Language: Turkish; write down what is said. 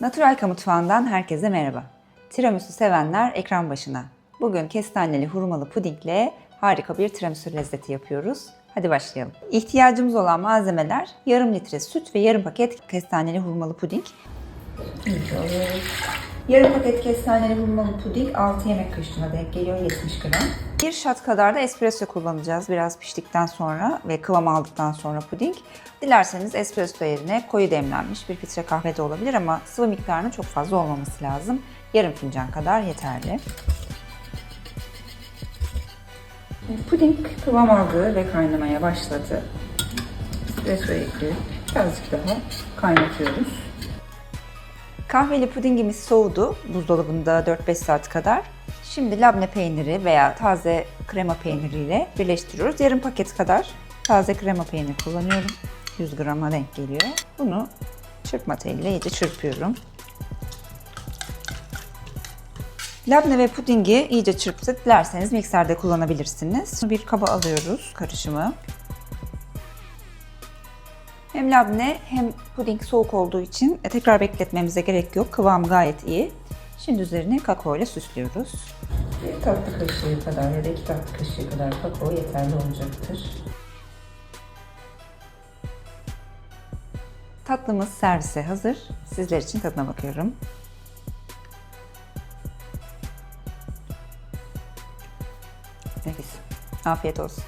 Naturalka mutfağından herkese merhaba. Tiramisu sevenler ekran başına. Bugün kestaneli hurmalı pudingle harika bir tiramisu lezzeti yapıyoruz. Hadi başlayalım. İhtiyacımız olan malzemeler yarım litre süt ve yarım paket kestaneli hurmalı puding. Yarım paket kestaneli hurmalı puding 6 yemek kaşığına denk geliyor 70 gram. Bir shot kadar da espresso kullanacağız biraz piştikten sonra ve kıvam aldıktan sonra puding. Dilerseniz espresso yerine koyu demlenmiş bir filtre kahve de olabilir ama sıvı miktarının çok fazla olmaması lazım. Yarım fincan kadar yeterli. Puding kıvam aldı ve kaynamaya başladı. Espresso ekleyip birazcık daha kaynatıyoruz. Kahveli pudingimiz soğudu buzdolabında 4-5 saat kadar. Şimdi labne peyniri veya taze krema peyniriyle birleştiriyoruz. Yarım paket kadar taze krema peyniri kullanıyorum. 100 grama denk geliyor. Bunu çırpma teliyle iyice çırpıyorum. Labne ve pudingi iyice çırptık. Dilerseniz mikserde kullanabilirsiniz. Bir kaba alıyoruz karışımı. Hem labne hem puding soğuk olduğu için tekrar bekletmemize gerek yok. Kıvamı gayet iyi. Şimdi üzerine kakao ile süslüyoruz. Bir tatlı kaşığı kadar ya da iki tatlı kaşığı kadar kakao yeterli olacaktır. Tatlımız servise hazır. Sizler için tadına bakıyorum. Nefis. Afiyet olsun.